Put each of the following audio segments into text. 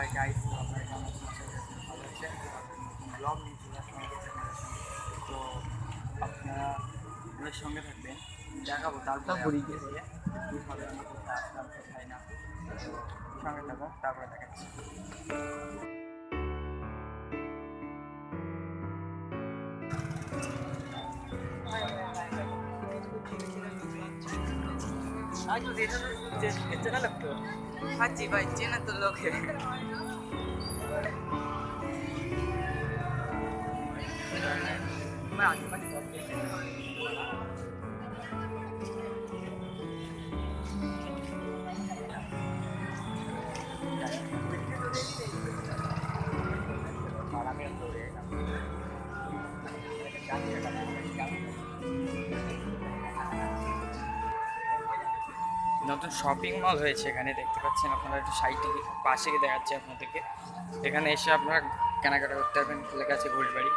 Hi guys আপনারা কেমন আছেন ভালো আছেন নতুন ব্লগ নিয়ে চলে আসলাম তো আপনারা আমাদের সঙ্গে থাকবেন দেখাবো তারপর পুরী গেছে। কীভাবে আমরা কোথায় আসলাম কোথায় না সঙ্গে থাকো তারপরে দেখাচ্ছি 아주 예전 이제 괜찮아 놨고 같이 봐 이제는 또 이렇게 정말 아주 많이 먹게 Gracias. নতুন শপিং মল হয়েছে এখানে, দেখতে পাচ্ছেন আপনারা একটু সাইডে পাশে দেখাচ্ছে আপনাদেরকে। এখানে এসে আপনারা কেনাকাটা করতে পারবেন লেখা আছে ঘোষবাড়ি।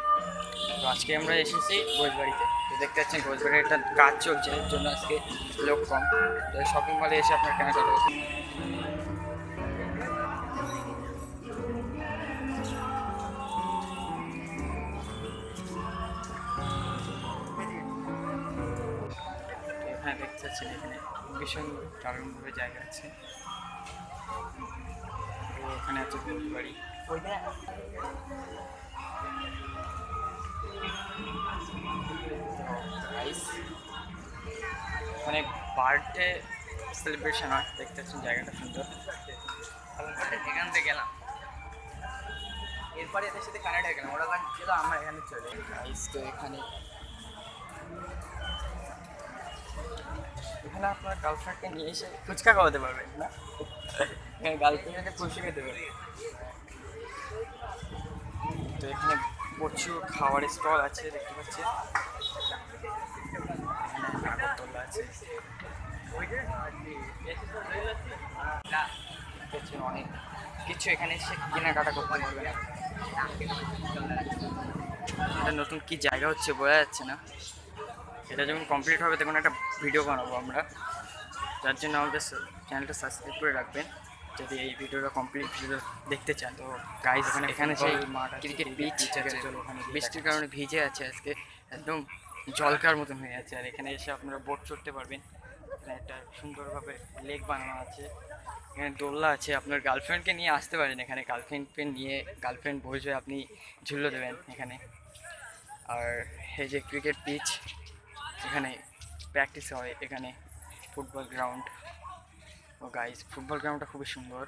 তো আজকে আমরা এসেছি ঘোষবাড়িতে। তো দেখতে পাচ্ছেন ঘোষবাড়ির একটা কাজ চলছে, এর জন্য আজকে লোক কম। তো শপিং মলে এসে আপনারা কেনাকাটা করতে এখানে দেখতে পাচ্ছেন এখানে। ভীষণ দারুণভাবে জায়গা আছে। ওখানে আছে ঘোষবাড়ি অনেক বার্থডে সেলিব্রেশন হয়, দেখতে পাচ্ছেন জায়গাটা সুন্দর। এখান থেকে গেলাম। এরপরে এদের সাথে কানাডা গেলাম, ওরা ছিল আমরা এখানে চলে গাইস তো এখানে এখানে আপনার গার্লফ্রেন্ডকে নিয়ে এসে ফুচকা খাওয়াতে পারবেন, না? গার্লফ্রেন্ডকে ফুচকা খেতে পারবে তো এখানে প্রচুর খাওয়ার স্টল আছে, দেখতে পাচ্ছি অনেক কিছু এখানে এসে কেনাকাটা করতে পারবেন। এটা নতুন কি জায়গা হচ্ছে, বোঝা যাচ্ছে না। এটা যখন কমপ্লিট হবে তখন একটা ভিডিও বানাবো আমরা। যার জন্য আমাদের চ্যানেলটা সাবস্ক্রাইব করে রাখবেন যদি এই ভিডিওটা কমপ্লিট ভিডিও দেখতে চান। তো গাইজ এখানে এখানে সেই ক্রিকেট ওখানে বৃষ্টির কারণে ভিজে আছে আজকে একদম জলকার মতন হয়ে আছে। আর এখানে এসে আপনারা বোট চড়তে পারবেন। এখানে একটা সুন্দরভাবে লেক বানানো আছে। এখানে দোলনা আছে আপনার গার্লফ্রেন্ডকে নিয়ে আসতে পারেন এখানে। গার্লফ্রেন্ডকে নিয়ে গার্লফ্রেন্ড বসবে আপনি ঝুলো দেবেন এখানে। আর এই যে ক্রিকেট পিচ এখানে প্র্যাকটিস হয়, এখানে ফুটবল গ্রাউন্ড ও গাইজ ফুটবল গ্রাউন্ডটা খুবই সুন্দর।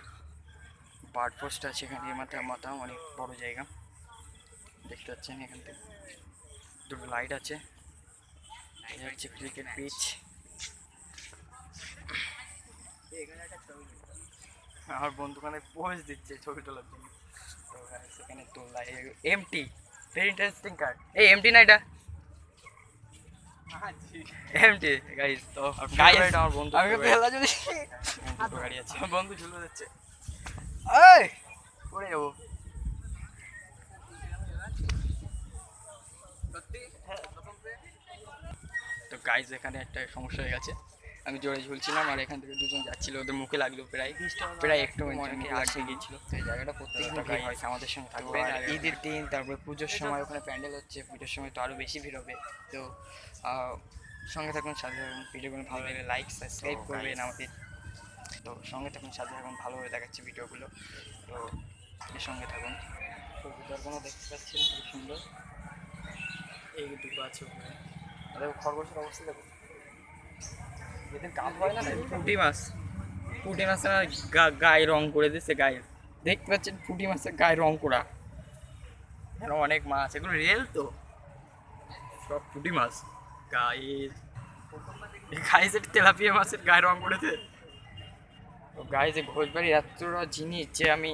বার্ড পোস্ট আছে এখানে মাথা মাথা অনেক বড় জায়গা। দেখতে পাচ্ছেন এখান থেকে। দুটো লাইট আছে। ক্রিকেট পিচ আমার বন্ধুখানে পোজ দিচ্ছে ছবি তোলার জন্য। এখানে তোলা এমটি ভেরি ইন্টারেস্টিং কার্ড এই এমটি না এটা? এমটি গাইস তো গাইজ আমার বন্ধু আমি পেলা যদি গাড়ি আছে। বন্ধু ঝুলে যাচ্ছে। এই পড়ে যাব। হ্যাঁ তো গাইজ এখানে একটা সমস্যা হয়ে গেছে। আমি জোরে ঝুলছিলাম আর এখান থেকে দুজন যাচ্ছিল ওদের মুখে লাগল প্রায় প্রায় একটু অনেকে আসে গিয়েছিল তো এই জায়গাটা প্রত্যেক দিন ভিড় হয় আমাদের সঙ্গে থাকবে আর ঈদের দিন তারপরে পুজোর সময় ওখানে প্যান্ডেল হচ্ছে পুজোর সময় তো আরও বেশি ভিড় হবে। তো সঙ্গে থাকুন সাথে থাকুন ভিডিওগুলো ভালো লাগলে লাইক সাবস্ক্রাইব করবেন আমাদের। তো সঙ্গে থাকুন সাথে থাকুন ভালোভাবে দেখাচ্ছে ভিডিওগুলো। তো এর সঙ্গে থাকুন। তো ভিতরগুলো দেখতে পাচ্ছেন? খুব সুন্দর। এই দুটো আছে ওখানে। খরগোশের অবস্থা দেখো। এদের কাম হয় না পুঁটি মাছ। পুঁটি মাছের গায়ে রং করে দিচ্ছে গায়ে। দেখতে পাচ্ছেন পুঁটি মাছের গায়ে করা। অনেক মাছ, এগুলো তো। সব পুঁটি মাছ। তেলাপিয়া মাছের গায়ে গায়ে যে এতটা জিনিস যে আমি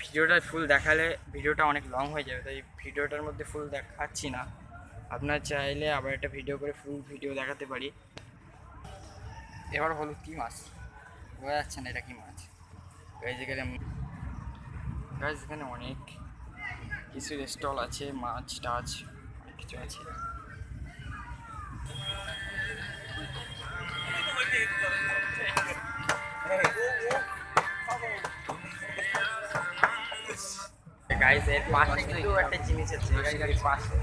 ভিডিওটা ফুল দেখালে ভিডিওটা অনেক লং হয়ে যাবে, তাই ভিডিওটার মধ্যে ফুল দেখাচ্ছি না। আপনার চাইলে আবার একটা ভিডিও করে ফুল ভিডিও দেখাতে পারি। এবার হলো কী মাছ? বোঝা যাচ্ছে না এটা কী মাছ। গাইজ এখানে গাইজ এখানে অনেক কিছু স্টল আছে মাছ টাছ অনেক কিছু আছে। গাইজ এর পাশে কিন্তু একটা জিনিস আছে গাড়ির পাশে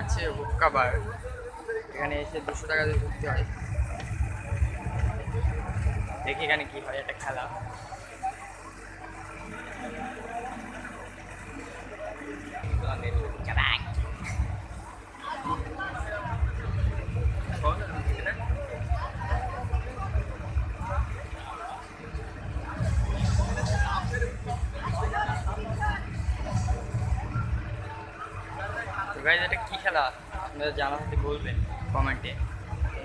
আছে হুক্কা বার। এখানে এসে দুশো টাকা দিয়ে ঢুকতে হয়। দেখি এখানে কি হয় একটা খেলা। এটা কি খেলা? আপনারা জানা থাকলে বলবেন, কমেন্টে।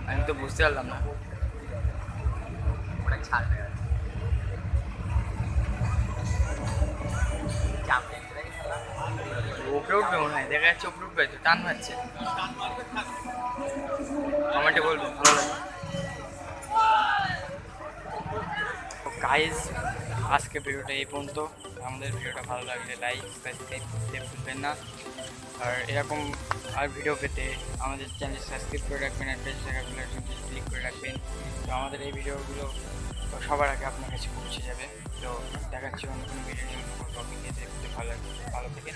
আমি তো বুঝতে পারলাম না। ওটা ছাড়বে উপরে উঠবে মনে হয়, দেখা যাচ্ছে উপরে উঠবে তো টান মারছে। কমেন্টে বলবেন ভালো লাগে। গাইজ আজকে ভিডিওটা এই পর্যন্ত। আমাদের ভিডিওটা ভালো লাগলে লাইক সাবস্ক্রাইব করতে না। আর এরকম আর ভিডিও পেতে আমাদের চ্যানেল সাবস্ক্রাইব করে রাখবেন আর বেশ ক্লিক করে রাখবেন। তো আমাদের এই ভিডিওগুলো সবার আগে আপনার কাছে পৌঁছে যাবে। তো দেখাচ্ছি অন্য কোনো ভিডিও নিয়ে কোনো টপিক নিয়ে। ভালো লাগবে, ভালো থেকে